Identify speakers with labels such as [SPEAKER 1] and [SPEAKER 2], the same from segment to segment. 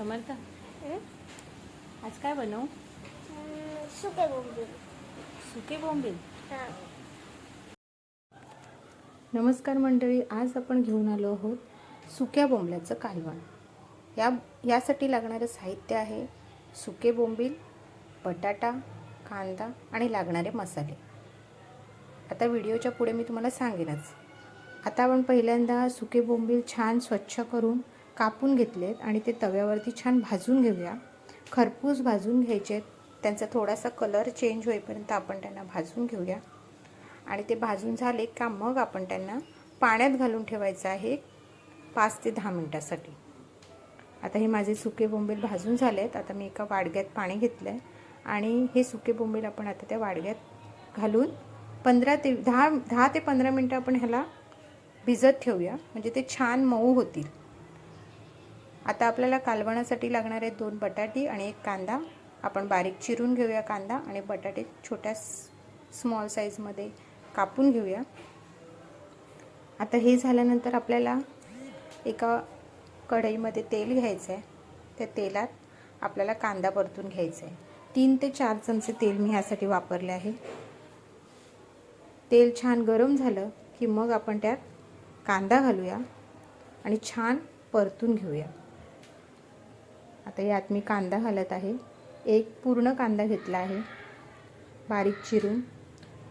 [SPEAKER 1] समर्थ? आज काय बनवू?
[SPEAKER 2] सुके बोंबील.
[SPEAKER 1] सुके बोंबील? नमस्कार मंडळी आज आपण घेऊन आलो आहोत सुक्या बोंबल्याचं कालवण. या यासाठी लागणारं साहित्य आहे सुके बोंबील बटाटा कांदा आणि लागणारे मसाले. आता व्हिडिओच्या पुढे मी तुम्हाला सांगेनच. आता आपण पहिल्यांदा सुके बोंबील छान स्वच्छ करून कापून घेतलेत आणि ते तव्यावरती छान भाजून घेऊया. खरपूस भाजून घ्यायचे त्यांचा थोडासा कलर चेंज होईपर्यंत आपण त्यांना भाजून घेऊया. आणि ते भाजून झाले का मग आपण त्यांना पाण्यात घालून ठेवायचं आहे पाच ते दहा मिनटासाठी. आता हे माझे सुके बोंबील भाजून झाले आहेत. आता मी एका वाडग्यात पाणी घेतलं आहे आणि हे सुके बोंबील आपण आता त्या वाडग्यात घालून पंधरा ते दहा दहा ते पंधरा मिनटं आपण ह्याला भिजत ठेवूया. म्हणजे ते छान मऊ होतील. आता आपल्याला कालवणासाठी लागणारे दोन बटाटी आणि एक कांदा. आपण बारीक चिरून घेऊया कांदा आणि बटाटे छोट्या स्मॉल साईजमध्ये कापून घेऊया. आता हे झाल्यानंतर आपल्याला एका कढईमध्ये तेल घ्यायचं आहे त्या तेलात आपल्याला कांदा परतून घ्यायचा आहे तीन ते चार चमचे तेल मी ह्यासाठी वापरले आहे. तेल छान गरम झालं की मग आपण त्यात कांदा घालूया आणि छान परतून घेऊया. आता यात मी कांदा घालत आहे. एक पूर्ण कांदा घेतला आहे. बारीक चिरून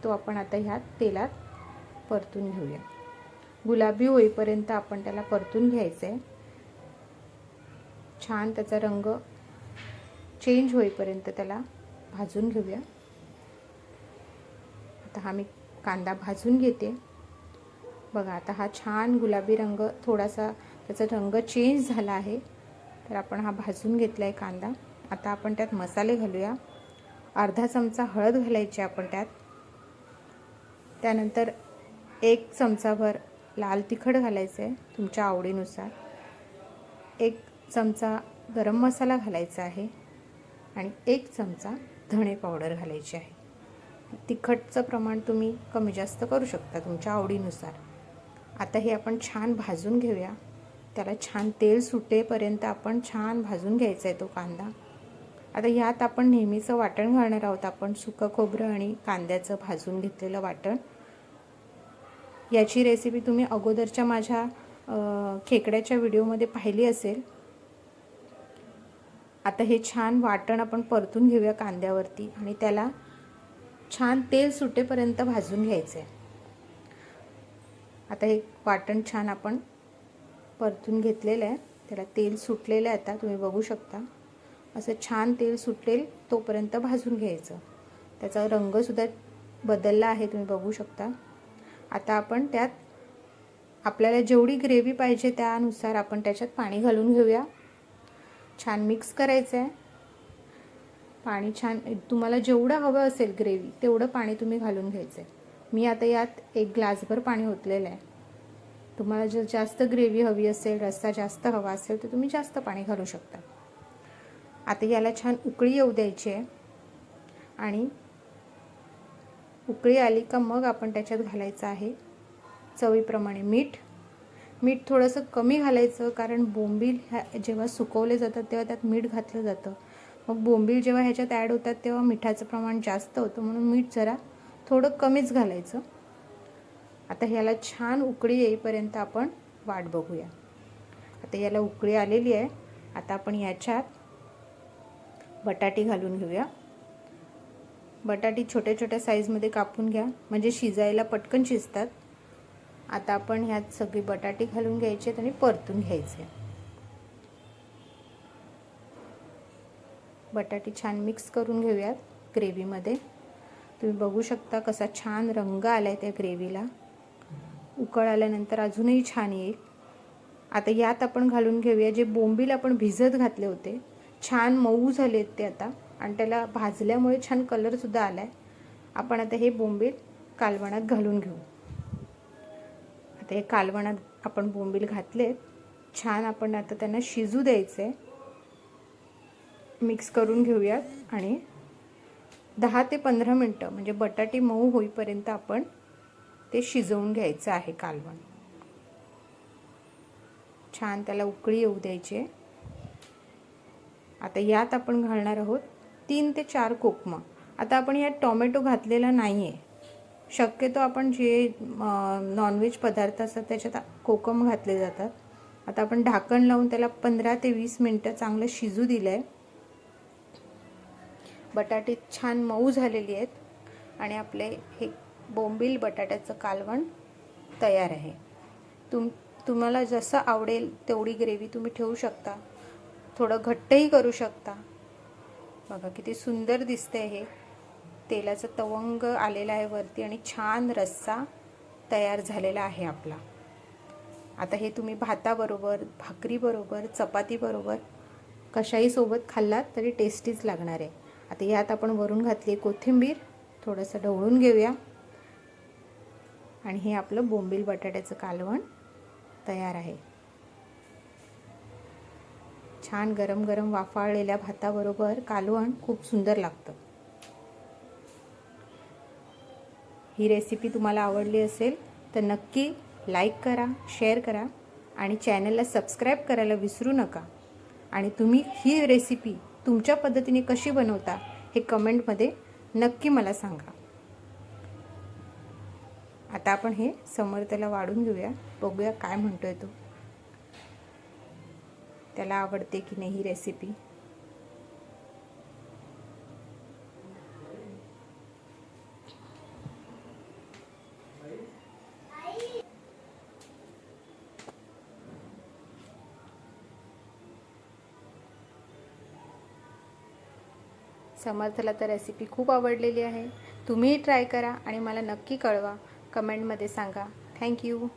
[SPEAKER 1] तो आपण आता ह्यात तेलात परतून घेऊया. गुलाबी होईपर्यंत आपण त्याला परतून घ्यायचं आहे छान त्याचा रंग चेंज होईपर्यंत त्याला भाजून घेऊया. आता हा मी कांदा भाजून घेते. बघा आता हा छान गुलाबी रंग थोडासा त्याचा रंग चेंज झाला आहे. तर आपण हा भाजून घेतला आहे कांदा. आता आपण त्यात मसाले घालूया. अर्धा चमचा हळद घालायची आपण त्यात. त्यानंतर एक चमचाभर लाल तिखट घालायचं आहे तुमच्या आवडीनुसार. एक चमचा गरम मसाला घालायचा आहे आणि एक चमचा धणे पावडर घालायची आहे. तिखटचं प्रमाण तुम्ही कमी जास्त करू शकता तुमच्या आवडीनुसार. आता हे आपण छान भाजून घेऊया. त्याला छान तेल सुटेपर्यंत आपण छान भाजून घ्यायचा आहे तो कांदा. आता यात आपण नेहमीचं वाटण घालणार आहोत. आपण सुकं खोबरं आणि कांद्याचं भाजून घेतलेलं वाटण. याची रेसिपी तुम्ही अगोदरच्या माझ्या खेकड्याच्या व्हिडिओमध्ये पाहिली असेल. आता हे छान वाटण आपण परतून घेऊया कांद्यावरती आणि त्याला छान तेल सुटेपर्यंत भाजून घ्यायचं आहे आता हे वाटण छान आपण परतून घेतलेलं आहे. त्याला तेल सुटलेलं आहे आता तुम्ही बघू शकता. असं छान तेल सुटेल तोपर्यंत भाजून घ्यायचं. त्याचा रंगसुद्धा बदलला आहे तुम्ही बघू शकता. आता आपण त्यात आपल्याला जेवढी ग्रेव्ही पाहिजे त्यानुसार आपण त्याच्यात पाणी घालून घेऊया. छान मिक्स करायचं आहे पाणी छान तुम्हाला जेवढं हवं असेल ग्रेव्ही तेवढं पाणी तुम्ही घालून घ्यायचं आहे मी आता यात एक ग्लासभर पाणी ओतलेलं आहे. तुम्हाला जर जास्त ग्रेव्ही हवी असेल रस्सा जास्त हवा असेल तर तुम्ही जास्त पाणी घालू शकता. आता याला छान उकळी येऊ द्यायची आहे. आणि उकळी आली का मग आपण त्याच्यात घालायचं आहे चवीप्रमाणे मीठ. मीठ थोडंसं कमी घालायचं कारण बोंबील ह्या जेव्हा सुकवले जातात तेव्हा त्यात मीठ घातलं जातं. मग बोंबील जेव्हा ह्याच्यात ॲड होतात तेव्हा मिठाचं प्रमाण जास्त होतं म्हणून मीठ जरा थोडं कमीच घालायचं. आता ह्याला छान उकळी येईपर्यंत आपण वाट बघूया. आता याला उकळी आलेली आहे. आता आपण याच्यात बटाटी घालून घेऊया. बटाटी छोट्या छोट्या साईजमध्ये कापून घ्या. म्हणजे शिजायला पटकन शिजतात. आता आपण ह्यात सगळी बटाटी घालून घ्यायचे आणि परतून घ्यायचे बटाटी छान मिक्स करून घेऊयात ग्रेव्हीमध्ये तुम्ही बघू शकता कसा छान रंग आला आहे त्या ग्रेव्हीला उकळ आल्यानंतर अजूनही छान येईल. आता यात आपण घालून घेऊया जे बोंबील आपण भिजत घातले होते. छान मऊ झाले आहेत ते आता. आणि त्याला भाजल्यामुळे छान कलरसुद्धा आला आहे आपण आता हे बोंबील कालवणात घालून घेऊ. आता हे कालवणात आपण बोंबील घातलेत. छान आपण आता त्यांना शिजू द्यायचं आहे मिक्स करून घेऊयात आणि दहा ते पंधरा मिनटं म्हणजे बटाटे मऊ होईपर्यंत आपण ते शिजवून घ्यायचं आहे कालवण. छान त्याला उकळी येऊ द्यायची आता यात आपण घालणार आहोत तीन ते चार कोकम. आता आपण यात टॉमॅटो घातलेला नाही आहे शक्यतो आपण जे नॉनव्हेज पदार्थ असतात त्याच्यात कोकम घातले जातात. आता आपण ढाकण लावून त्याला पंधरा ते वीस मिनटं चांगलं शिजू दिलं आहे बटाटे छान मऊ झालेली आहेत. आणि आपले हे बोंबील बटाट्याचं कालवण तयार आहे. तुम तुम्हाला जसं आवडेल तेवढी ग्रेव्ही तुम्ही ठेवू शकता. थोडं घट्टही करू शकता. बघा किती सुंदर दिसतंय हे. तेलाचं तवंग आलेलं आहे वरती आणि छान रस्सा तयार झालेला आहे आपला. आता हे तुम्ही भाताबरोबर भाकरीबरोबर चपातीबरोबर कशाही सोबत खाल्लात तरी टेस्टीच लागणार आहे. आता यात आपण वरून घातली कोथिंबीर थोडंसं ढवळून घेऊया. आणि हे आपलं बोंबील बटाट्याचं कालवण तयार आहे. छान गरम गरम वाफाळलेल्या भाताबरोबर कालवण खूप सुंदर लागतं. ही रेसिपी तुम्हाला आवडली असेल तर नक्की लाईक करा शेअर करा आणि चॅनलला सबस्क्राईब करायला विसरू नका. आणि तुम्ही ही रेसिपी तुमच्या पद्धतीने कशी बनवता हे कमेंटमध्ये नक्की मला सांगा. आता आपण हे समर्थला वाढून घेऊया. बघूया काय म्हणतोय तो. त्याला आवडते की नाही ही रेसिपी समर्थला तर रेसिपी खूप आवडलेली आहे. तुम्हीही ट्राय करा आणि मला नक्की कळवा. कमेंटमध्ये सांगा. थँक्यू